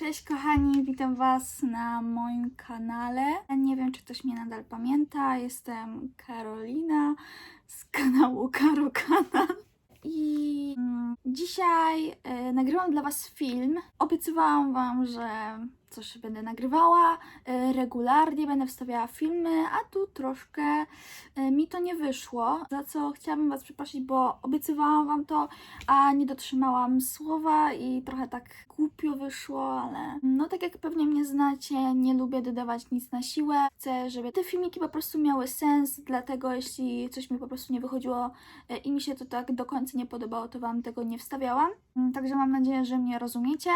Cześć kochani, witam Was na moim kanale. Nie wiem, czy ktoś mnie nadal pamięta. Jestem Karolina z kanału Karo Kanal. I mm, dzisiaj e, nagrywam dla Was film. Obiecywałam Wam, że coś będę nagrywała. E, regularnie będę wstawiała filmy, a tu troszkę e, mi to nie wyszło. Za co chciałabym Was przeprosić, bo obiecywałam Wam to, a nie dotrzymałam słowa i trochę tak głupio wyszło, ale no tak jak pewnie mnie znacie, nie lubię dodawać nic na siłę. Chcę, żeby te filmiki po prostu miały sens, dlatego jeśli coś mi po prostu nie wychodziło e, i mi się to tak do końca nie podobało, to Wam tego nie wstawiałam. Mm, Także mam nadzieję, że mnie rozumiecie.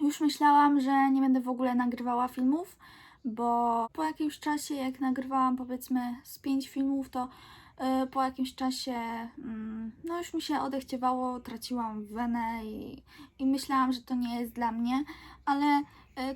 Już myślałam, że nie będę w ogóle nagrywała filmów, bo po jakimś czasie, jak nagrywałam powiedzmy z pięć filmów, to y, po jakimś czasie mm, no już mi się odechciewało, traciłam wenę i, i myślałam, że to nie jest dla mnie, ale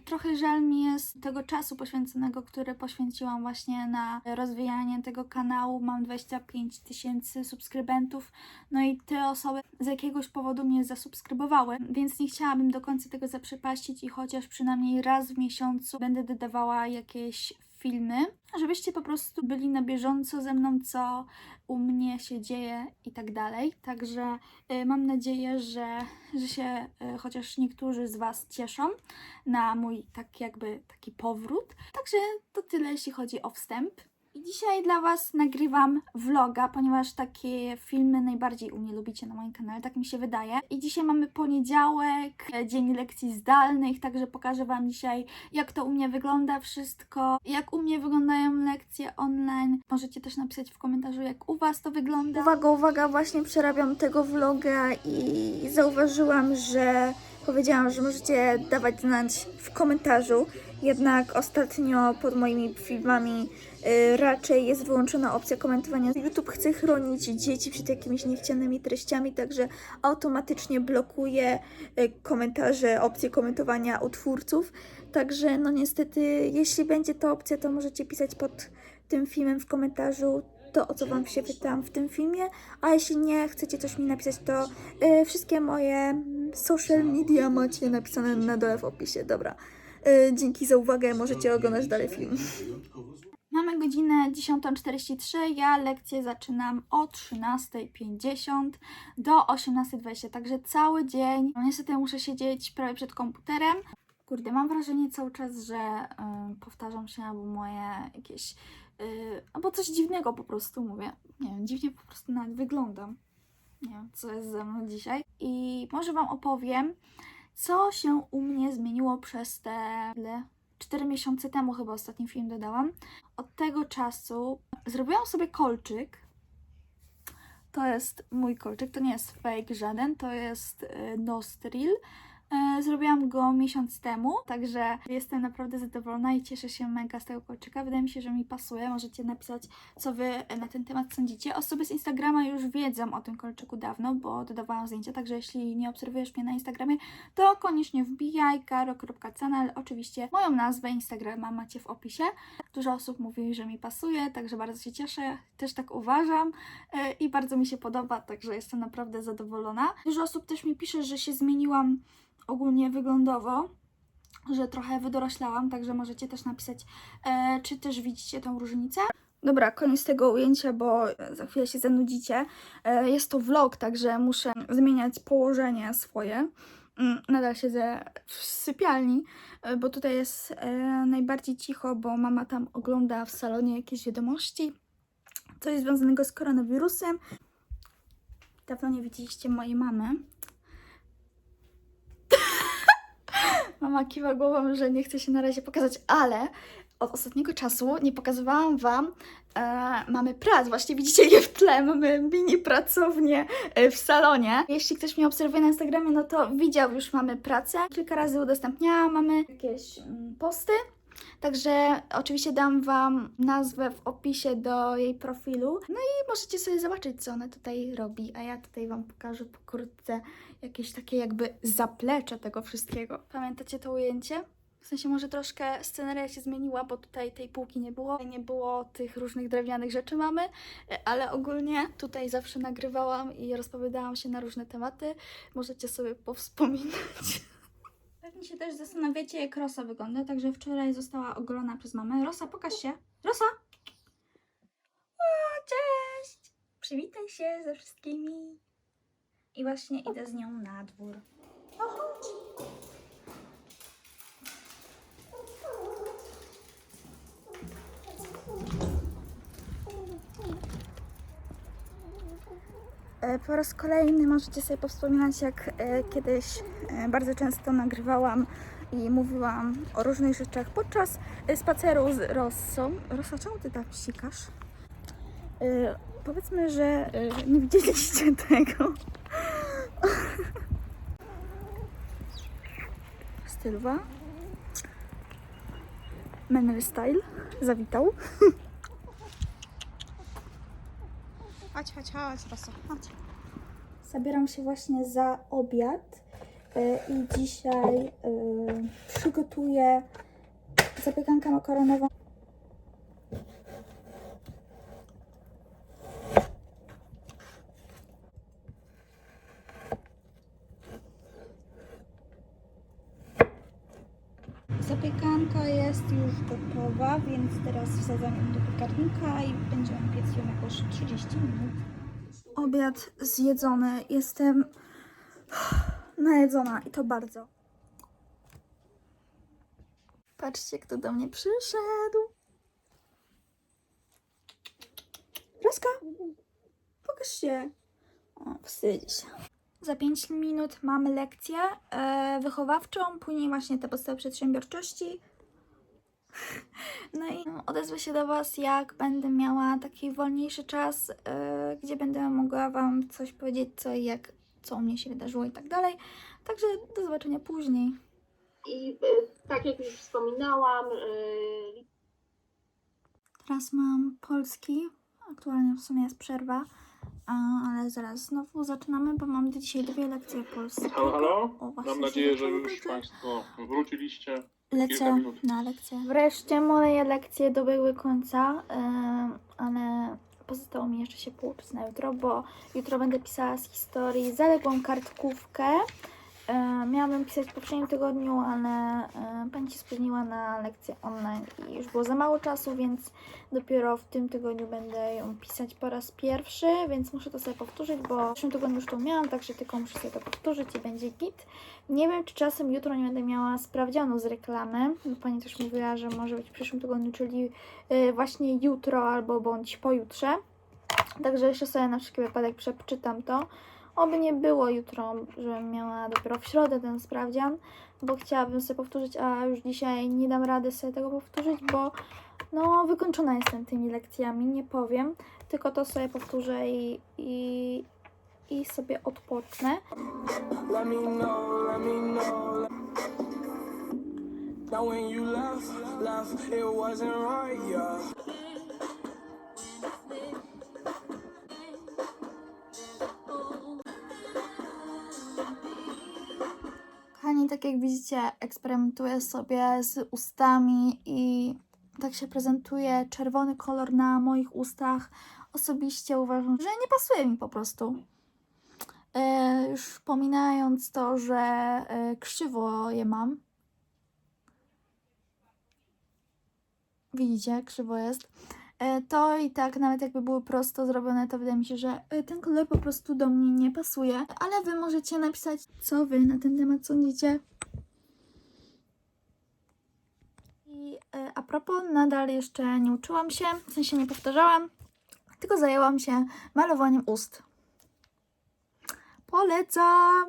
trochę żal mi jest tego czasu poświęconego, który poświęciłam właśnie na rozwijanie tego kanału. Mam 25 tysięcy subskrybentów, no i te osoby z jakiegoś powodu mnie zasubskrybowały, więc nie chciałabym do końca tego zaprzepaścić i chociaż przynajmniej raz w miesiącu będę dodawała jakieś filmy, żebyście po prostu byli na bieżąco ze mną, co u mnie się dzieje i tak dalej. Także y, mam nadzieję, że, że się y, chociaż niektórzy z Was cieszą na mój tak jakby taki powrót. Także to tyle, jeśli chodzi o wstęp. I dzisiaj dla Was nagrywam vloga, ponieważ takie filmy najbardziej u mnie lubicie na moim kanale, tak mi się wydaje. I dzisiaj mamy poniedziałek, e, dzień lekcji zdalnych, także pokażę Wam dzisiaj, jak to u mnie wygląda wszystko, jak u mnie wyglądają lekcje online. Możecie też napisać w komentarzu, jak u Was to wygląda. Uwaga, uwaga, właśnie przerabiam tego vloga i zauważyłam, że powiedziałam, że możecie dawać znać w komentarzu. Jednak ostatnio pod moimi filmami y, raczej jest wyłączona opcja komentowania. YouTube chce chronić dzieci przed jakimiś niechcianymi treściami, także automatycznie blokuje y, komentarze, opcje komentowania u twórców. Także no niestety, jeśli będzie ta opcja, to możecie pisać pod tym filmem w komentarzu to, o co Wam się pytałam w tym filmie, a jeśli nie chcecie coś mi napisać, to y, wszystkie moje mm, social media macie napisane na dole w opisie. Dobra. Y, dzięki za uwagę, możecie oglądać dalej film. Mamy godzinę 10.43, ja lekcję zaczynam o 13.50 do 18.20, także cały dzień. No, Niestety muszę siedzieć prawie przed komputerem. Kurde, mam wrażenie cały czas, że y, powtarzam się albo moje jakieś, y, albo coś dziwnego po prostu mówię. Nie wiem, dziwnie po prostu nawet wyglądam. Nie wiem, co jest ze mną dzisiaj. I może Wam opowiem, co się u mnie zmieniło przez te ile? 4 miesiące temu chyba ostatni film dodałam. Od tego czasu zrobiłam sobie kolczyk. To jest mój kolczyk, to nie jest fake żaden, to jest y, nostril. E, Zrobiłam go miesiąc temu, także jestem naprawdę zadowolona i cieszę się mega z tego kolczyka. Wydaje mi się, że mi pasuje. Możecie napisać, co Wy na ten temat sądzicie. Osoby z Instagrama już wiedzą o tym kolczyku dawno, bo dodawałam zdjęcia, także jeśli nie obserwujesz mnie na Instagramie, to koniecznie wbijaj karo.canal. Oczywiście moją nazwę Instagrama macie w opisie. Dużo osób mówi, że mi pasuje, także bardzo się cieszę. Też tak uważam e, i bardzo mi się podoba, także jestem naprawdę zadowolona. Dużo osób też mi pisze, że się zmieniłam ogólnie wyglądowo, że trochę wydoroślałam, także możecie też napisać, e, czy też widzicie tą różnicę. Dobra, koniec tego ujęcia, bo za chwilę się zanudzicie. E, jest to vlog, także muszę zmieniać położenie swoje. Mm, Nadal siedzę w sypialni, e, bo tutaj jest e, najbardziej cicho, bo mama tam ogląda w salonie jakieś wiadomości. Coś związanego z koronawirusem. Dawno nie widzieliście mojej mamy. Mama kiwa głową, że nie chce się na razie pokazać, ale od ostatniego czasu nie pokazywałam Wam e, mamy prac. Właśnie widzicie je w tle, mamy mini pracownię e, w salonie. Jeśli ktoś mnie obserwuje na Instagramie, no to widział już mamy pracę. Kilka razy udostępniałam, mamy jakieś mm, posty. Także oczywiście dam Wam nazwę w opisie do jej profilu. No i możecie sobie zobaczyć, co ona tutaj robi. A ja tutaj Wam pokażę pokrótce jakieś takie jakby zaplecze tego wszystkiego. Pamiętacie to ujęcie? W sensie może troszkę sceneria się zmieniła, bo tutaj tej półki nie było. Nie było tych różnych drewnianych rzeczy mamy, ale ogólnie tutaj zawsze nagrywałam i rozpowiadałam się na różne tematy. Możecie sobie powspominać. Pewnie się też zastanawiacie, jak Rosa wygląda, także wczoraj została ogolona przez mamę. Rosa, pokaż się. Rosa! O, cześć! Przywitaj się ze wszystkimi. I właśnie idę z nią na dwór. E, Po raz kolejny możecie sobie powspominać, jak e, kiedyś e, bardzo często nagrywałam i mówiłam o różnych rzeczach podczas spaceru z Rossą. Rossa, czemu ty tam sikasz? E, Powiedzmy, że nie widzieliście tego. Stylwa. Menel Style zawitał. Chodź, chodź, chodź, Rosa, chodź. Zabieram się właśnie za obiad y, i dzisiaj y, przygotuję zapiekankę makaronową. Zapiekanka jest już gotowa, więc teraz wsadzam ją do piekarnika i będziemy piec ją jakoś 30 minut obiad zjedzony. Jestem najedzona i to bardzo. Patrzcie, kto do mnie przyszedł. Roska, pokaż się. O, wstydzi się. Za 5 minut mamy lekcję e, wychowawczą, później właśnie te podstawy przedsiębiorczości. No i odezwę się do Was, jak będę miała taki wolniejszy czas, yy, gdzie będę mogła Wam coś powiedzieć, co i jak, co u mnie się wydarzyło i tak dalej. Także do zobaczenia później. I y, tak jak już wspominałam, y, Teraz mam polski, aktualnie w sumie jest przerwa, a, ale zaraz znowu zaczynamy, bo mam dzisiaj dwie lekcje polskiego. Halo, halo? O, właśnie Mam nadzieję, że już Państwo wróciliście. Lecę na lekcję. Wreszcie moje lekcje dobiegły końca, ale pozostało mi jeszcze się pouczyć na jutro, bo jutro będę pisała z historii zaległą kartkówkę. Yy, miałabym pisać w poprzednim tygodniu, ale yy, pani się spóźniła na lekcję online i już było za mało czasu, więc dopiero w tym tygodniu będę ją pisać po raz pierwszy, więc muszę to sobie powtórzyć, bo w zeszłym tygodniu już to miałam, także tylko muszę sobie to powtórzyć i będzie git. Nie wiem, czy czasem jutro nie będę miała sprawdzianu z reklamy, bo pani też mówiła, że może być w przyszłym tygodniu, czyli y, właśnie jutro albo bądź pojutrze. Także jeszcze sobie na wszelki wypadek przeczytam to. Oby nie było jutro, żebym miała dopiero w środę ten sprawdzian, bo chciałabym sobie powtórzyć, a już dzisiaj nie dam rady sobie tego powtórzyć, bo no wykończona jestem tymi lekcjami, nie powiem. Tylko to sobie powtórzę i, i, i sobie odpocznę. Now when you left, left, it wasn't right, yeah. Tak jak widzicie, eksperymentuję sobie z ustami i tak się prezentuje czerwony kolor na moich ustach. Osobiście uważam, że nie pasuje mi po prostu. E, już pominając to, że e, krzywo je mam. Widzicie, krzywo jest. E, to i tak, nawet jakby były prosto zrobione, to wydaje mi się, że e, ten kolor po prostu do mnie nie pasuje. Ale wy możecie napisać, co wy na ten temat sądzicie. I e, a propos, nadal jeszcze nie uczyłam się, w sensie nie powtarzałam, tylko zajęłam się malowaniem ust. Polecam!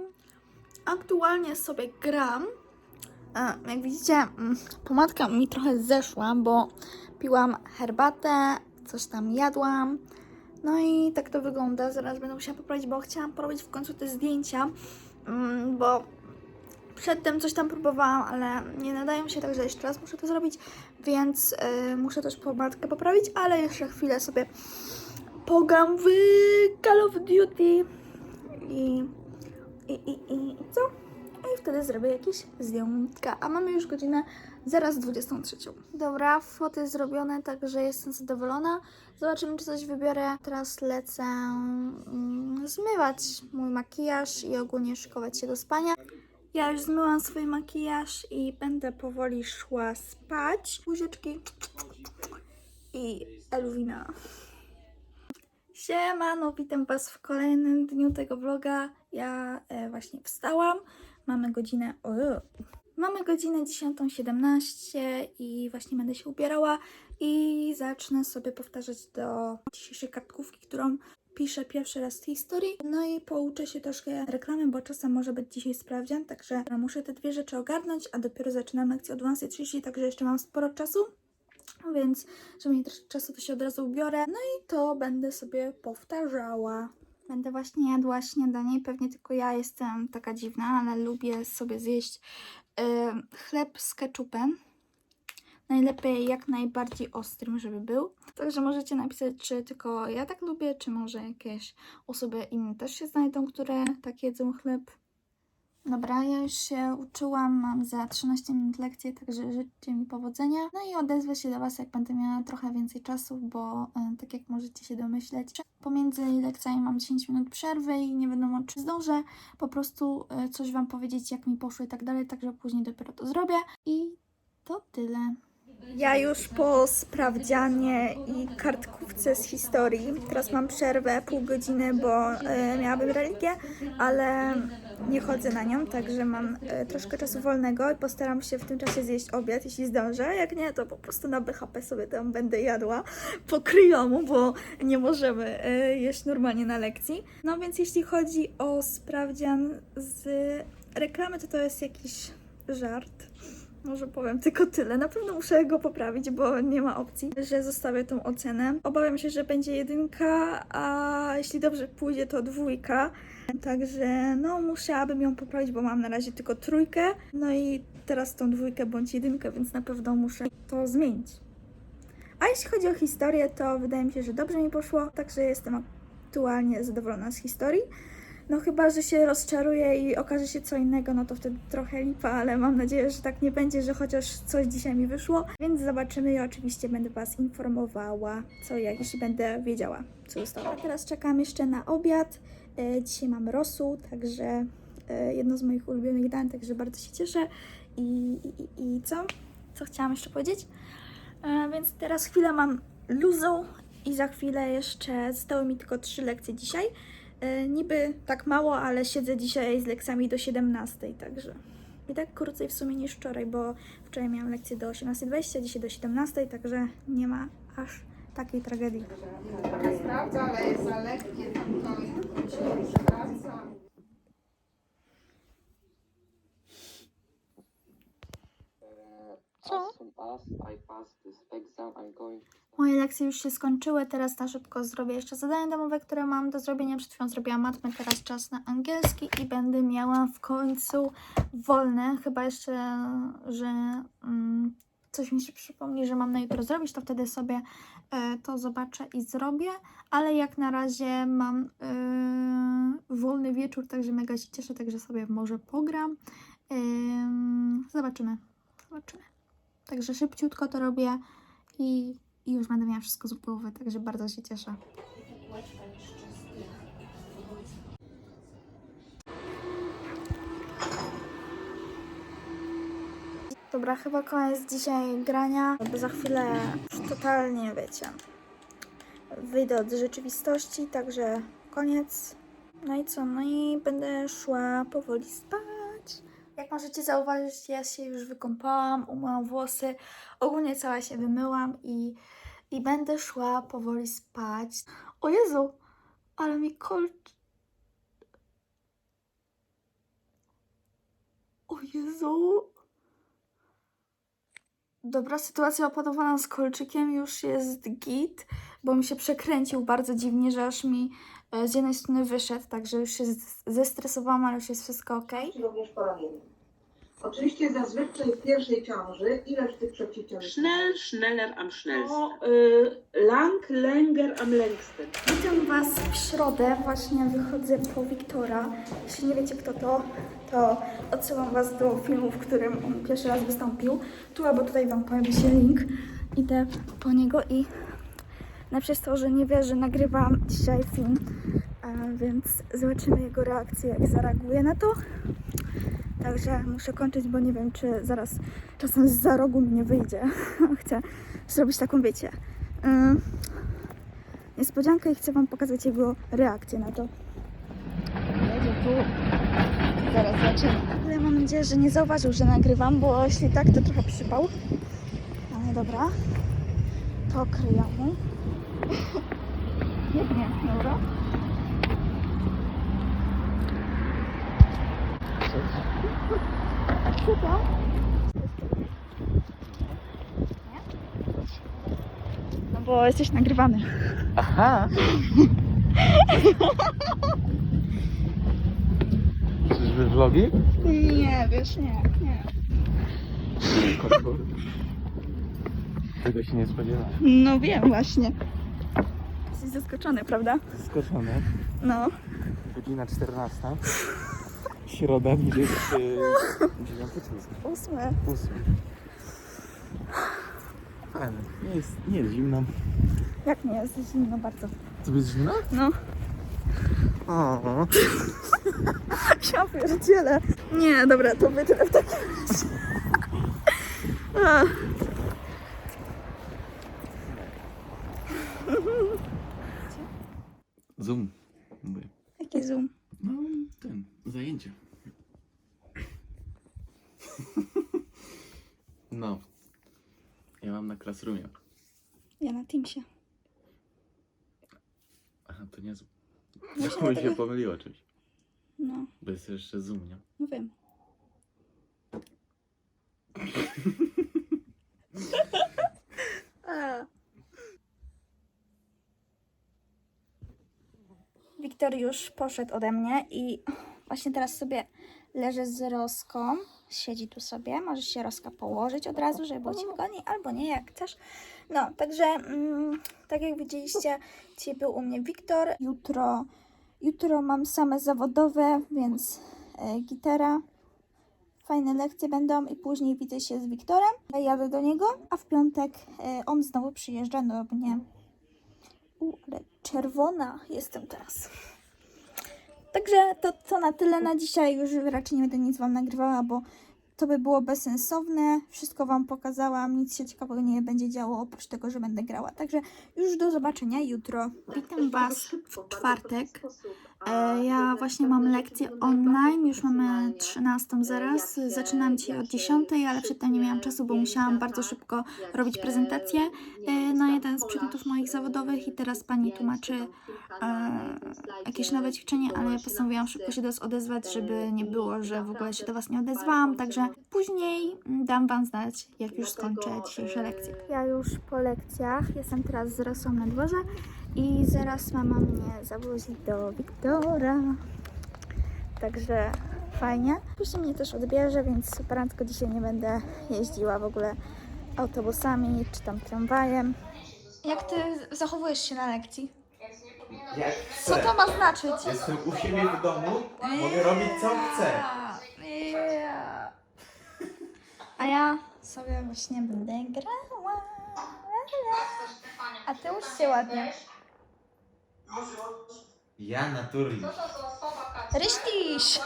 Aktualnie sobie gram. Jak widzicie, mm, pomadka mi trochę zeszła, bo piłam herbatę, coś tam jadłam. No i tak to wygląda. Zaraz będę musiała poprawić, bo chciałam porobić w końcu te zdjęcia, mm, bo przedtem coś tam próbowałam, ale nie nadają się, także jeszcze raz muszę to zrobić, więc y, muszę też pomadkę poprawić, ale jeszcze chwilę sobie pogram w Call of Duty i, i, i, i, co? I wtedy zrobię jakieś zdjęcia. A mamy już godzinę zaraz 23. Dobra, foty zrobione, także jestem zadowolona. Zobaczymy, czy coś wybiorę. Teraz lecę mm, zmywać mój makijaż i ogólnie szykować się do spania. Ja już zmyłam swój makijaż i będę powoli szła spać. Buzieczki i Elwina. Siemano, witam Was w kolejnym dniu tego vloga. Ja e, właśnie wstałam. Mamy godzinę... O, mamy godzinę 10.17 i właśnie będę się ubierała i zacznę sobie powtarzać do dzisiejszej kartkówki, którą piszę pierwszy raz w historii. No i pouczę się troszkę reklamy, bo czasem może być dzisiaj sprawdzian, także muszę te dwie rzeczy ogarnąć, a dopiero zaczynam lekcję o 12.30, także jeszcze mam sporo czasu. Więc, żeby mieć troszkę czasu, to się od razu ubiorę. No i to będę sobie powtarzała. Będę właśnie jadła śniadanie pewnie tylko ja jestem taka dziwna, ale lubię sobie zjeść chleb z keczupem. Najlepiej jak najbardziej ostrym, żeby był. Także możecie napisać, czy tylko ja tak lubię, czy może jakieś osoby inne też się znajdą, które tak jedzą chleb. Dobra, ja już się uczyłam, mam za 13 minut lekcję, także życzcie mi powodzenia. No i odezwę się do Was, jak będę miała trochę więcej czasu, bo e, tak jak możecie się domyśleć, pomiędzy lekcjami mam 10 minut przerwy i nie wiadomo, czy zdążę po prostu e, coś Wam powiedzieć, jak mi poszło i tak dalej, także później dopiero to zrobię. I to tyle. Ja już po sprawdzianie i kartkówce z historii, teraz mam przerwę pół godziny, bo e, miałabym religię, ale nie chodzę na nią, także mam e, troszkę czasu wolnego i postaram się w tym czasie zjeść obiad, jeśli zdążę. Jak nie, to po prostu na BHP sobie tam będę jadła po kryjomu, bo nie możemy e, jeść normalnie na lekcji. No więc jeśli chodzi o sprawdzian z reklamy, to to jest jakiś żart. Może powiem tylko tyle. Na pewno muszę go poprawić, bo nie ma opcji, że zostawię tą ocenę. Obawiam się, że będzie jedynka, a jeśli dobrze pójdzie, to dwójka. Także no musiałabym ją poprawić, bo mam na razie tylko trójkę. No i teraz tą dwójkę bądź jedynkę, więc na pewno muszę to zmienić. A jeśli chodzi o historię, to wydaje mi się, że dobrze mi poszło, także jestem aktualnie zadowolona z historii. No chyba, że się rozczaruję i okaże się co innego, no to wtedy trochę lipa, ale mam nadzieję, że tak nie będzie, że chociaż coś dzisiaj mi wyszło. Więc zobaczymy i oczywiście będę Was informowała, co jak, jeśli będę wiedziała, co zostało. A teraz czekam jeszcze na obiad. E, dzisiaj mam rosół, także e, jedno z moich ulubionych dań, także bardzo się cieszę. I, i, i- i co? Co chciałam jeszcze powiedzieć? E, więc teraz chwilę mam luzu i za chwilę jeszcze zostały mi tylko trzy lekcje dzisiaj. E, niby tak mało, ale siedzę dzisiaj z lekcjami do 17, także i tak krócej w sumie niż wczoraj, bo wczoraj miałam lekcję do 18.20, dzisiaj do 17, także nie ma aż takiej tragedii. Sprawdza, ale jest za lekkie tam. Uh, As soon as I pass this exam, I'm going to Moje lekcje już się skończyły, teraz na szybko zrobię jeszcze zadania domowe, które mam do zrobienia. Przed chwilą zrobiłam matmę, teraz czas na angielski i będę miała w końcu wolne. Chyba jeszcze, że mm, coś mi się przypomni, że mam na jutro zrobić, to wtedy sobie e, to zobaczę i zrobię. Ale jak na razie mam e, wolny wieczór, także mega się cieszę, także sobie może pogram. Ym, zobaczymy. Zobaczymy. Także szybciutko to robię i, i już będę miała wszystko z głowy, także bardzo się cieszę. Dobra, chyba koniec dzisiaj grania, bo za chwilę już totalnie, wiecie, wyjdę od rzeczywistości, także koniec. No i co? No i będę szła powoli spać. Jak możecie zauważyć, ja się już wykąpałam, umyłam włosy, ogólnie cała się wymyłam i, i będę szła powoli spać. O Jezu, ale mi kolcz... O Jezu. Dobra, sytuacja opadowana z kolczykiem już jest git, bo mi się przekręcił bardzo dziwnie, że aż mi z jednej strony wyszedł, także już się zestresowałam, ale już jest wszystko ok. również poronienie. Oczywiście zazwyczaj w pierwszej ciąży ileż tych przeciwciąży? Schnell, schneller am schnellsten. O, y, lang, länger am längsten. Witam Was w środę, właśnie wychodzę po Wiktora. Jeśli nie wiecie kto to, to odsyłam Was do filmu, w którym on pierwszy raz wystąpił. Tu albo tutaj Wam pojawi się link. Idę po niego i najpierw jest to, że nie wie, że nagrywam dzisiaj film, więc zobaczymy jego reakcję, jak zareaguje na to. Także muszę kończyć, bo nie wiem, czy zaraz czasem z za rogu mi nie wyjdzie. chcę zrobić taką, wiecie, ym, niespodziankę i chcę Wam pokazać jego reakcję na to. Jedzie tu. Zaraz zaczynam. Ale mam nadzieję, że nie zauważył, że nagrywam, bo jeśli tak, to trochę przypał. Ale dobra. To kryjemy. Pięknie, dobra. Co to? No bo jesteś nagrywany. Aha! Czyżby vlogi? Nie, wiesz, nie, nie. Tego się nie spodziewałem. No wiem właśnie. Jesteś zaskoczony, prawda? Skoczone. No. Godzina 14. Środa 29 Ósme. 8. Fajne. Nie jest, nie jest zimno. Jak nie, jest zimno bardzo. Co jest zimno? No. O, Ja pierdzielę. Nie, dobra, to wytnę w takim razie. A. Zoom. Mówię. Jaki zoom? No, ten, zajęcie. No. Ja mam na Classroomie. Ja na Teamsie. Aha, to nie Zoom. Właśnie Ja mi się dlatego- pomyliło czymś. No, Bo jest jeszcze Zoom, nie? no wiem. A. Wiktor już poszedł ode mnie i właśnie teraz sobie leży z Roską. Siedzi tu sobie. Możesz się Roska położyć od razu, żeby było Ci wygodniej, albo nie, jak chcesz. No, także mm, tak jak widzieliście, dzisiaj był u mnie Wiktor. Jutro, jutro mam same zawodowe, więc e, gitara. Fajne lekcje będą i później widzę się z Wiktorem. Ja jadę do niego, a w piątek e, on znowu przyjeżdża do mnie. U, ale czerwona jestem teraz. Także to, to na tyle na dzisiaj. Już raczej nie będę nic Wam nagrywała, bo to by było bezsensowne. Wszystko Wam pokazałam, nic się ciekawego nie będzie działo, oprócz tego, że będę grała. Także już do zobaczenia jutro. Witam Was w czwartek. E, Ja właśnie mam lekcję online, już mamy 13 zaraz. Zaczynam dzisiaj od 10, ale przedtem nie miałam czasu, bo musiałam bardzo szybko robić prezentację e, na jeden z przedmiotów moich zawodowych i teraz pani tłumaczy e, jakieś nowe ćwiczenie, ale ja postanowiłam szybko się do Was odezwać, żeby nie było, że w ogóle się do Was nie odezwałam, także później dam Wam znać, jak już skończę dzisiejsze lekcje. Ja już po lekcjach, jestem teraz z Rosą na dworze i zaraz mama mnie zawozi do Wiktora. Także fajnie. Później mnie też odbierze, więc prędko dzisiaj nie będę jeździła w ogóle autobusami czy tam tramwajem. Jak ty zachowujesz się na lekcji? Jak Co chcę. to ma znaczyć? Jestem u siebie w domu, mogę robić co chcę. Yeah. A ja sobie właśnie będę grała. A ty ucz się ładnie. Ja naturli. Ryślisz!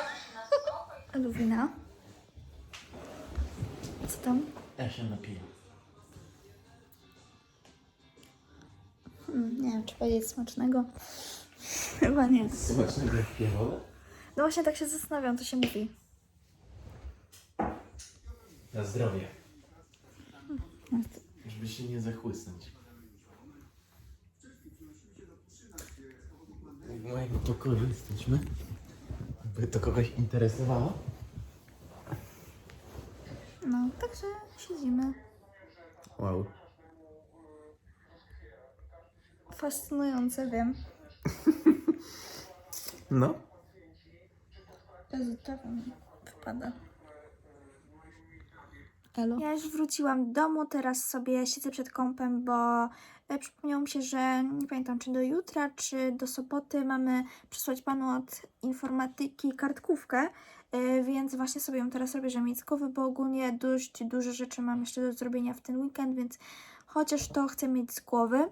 Luwina. Co tam? Ja się napiję. Hmm, nie wiem, czy powiedzieć smacznego. Chyba nie. Smacznego jak piję wodę? No właśnie tak się zastanawiam, to się mówi. Na zdrowie. Żeby się nie zachłysnąć. Mojego pokoju jesteśmy. By to kogoś interesowało? No, także siedzimy. Wow. Fascynujące, wiem. No. Jezu, to mi wypada. Elo. Ja już wróciłam do domu, teraz sobie siedzę przed kąpem, bo przypomniało mi się, że nie pamiętam czy do jutra, czy do soboty mamy przysłać panu od informatyki kartkówkę, e, więc właśnie sobie ją teraz robię rzemieckowy, bo ogólnie dość dużo rzeczy mam jeszcze do zrobienia w ten weekend, więc chociaż to chcę mieć z głowy.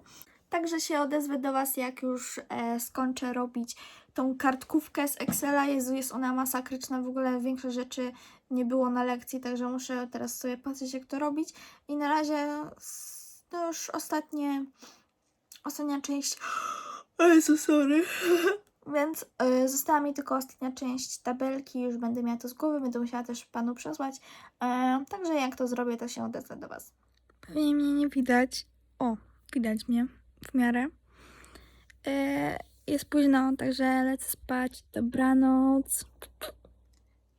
Także się odezwę do Was, jak już e, skończę robić tą kartkówkę z Excela. Jezu, jest ona masakryczna. W ogóle większość rzeczy nie było na lekcji, także muszę teraz sobie patrzeć, jak to robić. I na razie to już ostatnie, ostatnia część. Jezu, sorry. Więc y, została mi tylko ostatnia część tabelki, już będę miała to z głowy, będę musiała też panu przesłać. E, także jak to zrobię, to się odezwę do was. Pewnie mnie nie widać. O, widać mnie w miarę. E, jest późno, także lecę spać. Dobranoc.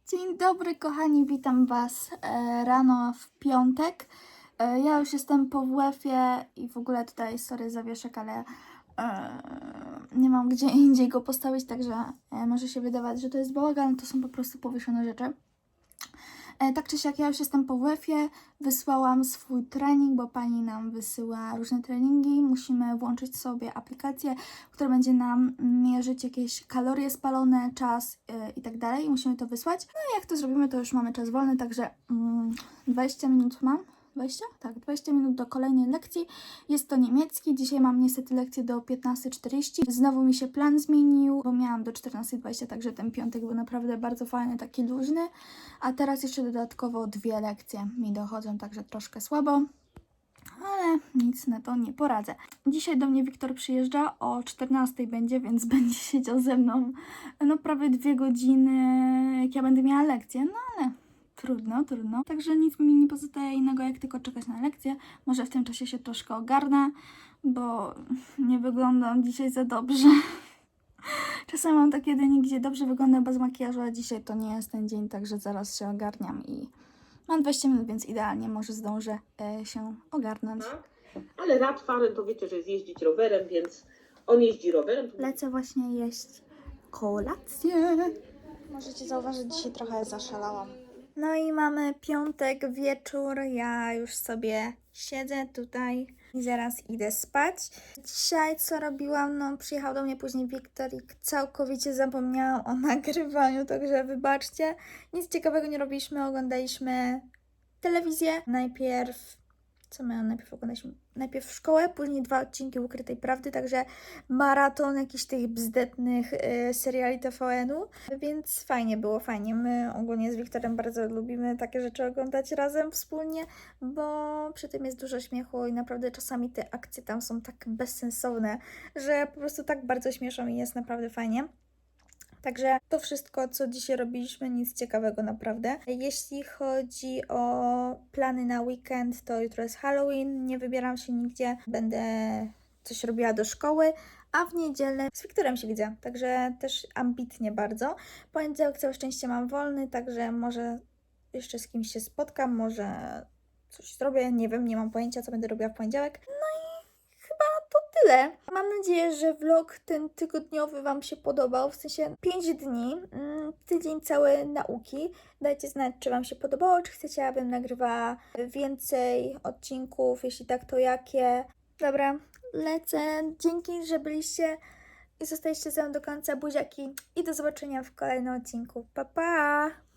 Dzień dobry, kochani, witam Was e, rano w piątek. E, ja już jestem po WF-ie i w ogóle tutaj, sorry za wieszek, ale e, nie mam gdzie indziej go postawić, także e, może się wydawać, że to jest bałagan, to są po prostu powieszone rzeczy. Tak czy siak, ja już jestem po WF-ie, wysłałam swój trening, bo pani nam wysyła różne treningi. Musimy włączyć sobie aplikację, która będzie nam mierzyć jakieś kalorie spalone, czas i tak dalej. Musimy to wysłać. No i jak to zrobimy, to już mamy czas wolny, także mm, 20 minut mam. 20? Tak, 20 minut do kolejnej lekcji. Jest to niemiecki. Dzisiaj mam niestety lekcję do 15.40. Znowu mi się plan zmienił, bo miałam do 14.20, także ten piątek był naprawdę bardzo fajny, taki luźny. A teraz jeszcze dodatkowo dwie lekcje mi dochodzą, także troszkę słabo. Ale nic na to nie poradzę. Dzisiaj do mnie Wiktor przyjeżdża, o 14 będzie, więc będzie siedział ze mną no prawie dwie godziny, jak ja będę miała lekcję. No ale trudno, trudno. Także nic mi nie pozostaje innego, jak tylko czekać na lekcję. Może w tym czasie się troszkę ogarnę, bo nie wyglądam dzisiaj za dobrze. Czasem mam takie dni, gdzie dobrze wyglądam bez makijażu, a dzisiaj to nie jest ten dzień, także zaraz się ogarniam i mam 20 minut, więc idealnie może zdążę e, się ogarnąć. Tak? Ale rad Faren to wiecie, że jest jeździć rowerem, więc on jeździ rowerem. to Lecę właśnie jeść kolację. Możecie zauważyć, dzisiaj trochę zaszalałam. No i mamy piątek wieczór. Ja już sobie siedzę tutaj i zaraz idę spać. Dzisiaj co robiłam? No, przyjechał do mnie później Wiktor i całkowicie zapomniałam o nagrywaniu, także wybaczcie. Nic ciekawego nie robiliśmy, oglądaliśmy telewizję. Najpierw. Co miałam najpierw oglądać? Najpierw szkołę, później dwa odcinki Ukrytej Prawdy, także maraton jakichś tych bzdetnych y, seriali TVN-u, więc fajnie było, fajnie. My ogólnie z Wiktorem bardzo lubimy takie rzeczy oglądać razem wspólnie, bo przy tym jest dużo śmiechu i naprawdę czasami te akcje tam są tak bezsensowne, że po prostu tak bardzo śmieszą i jest naprawdę fajnie. Także to wszystko, co dzisiaj robiliśmy, nic ciekawego naprawdę. Jeśli chodzi o plany na weekend, to jutro jest Halloween, nie wybieram się nigdzie, będę coś robiła do szkoły, a w niedzielę z Wiktorem się widzę, także też ambitnie bardzo. Poniedziałek całe szczęście mam wolny, także może jeszcze z kimś się spotkam, może coś zrobię, nie wiem, nie mam pojęcia, co będę robiła w poniedziałek. To tyle. Mam nadzieję, że vlog ten tygodniowy Wam się podobał, w sensie 5 dni, mm, tydzień cały nauki. Dajcie znać, czy Wam się podobało, czy chcecie, abym nagrywała więcej odcinków, jeśli tak, to jakie. Dobra, lecę. Dzięki, że byliście i zostaliście ze mną do końca. Buziaki i do zobaczenia w kolejnym odcinku. Pa, pa!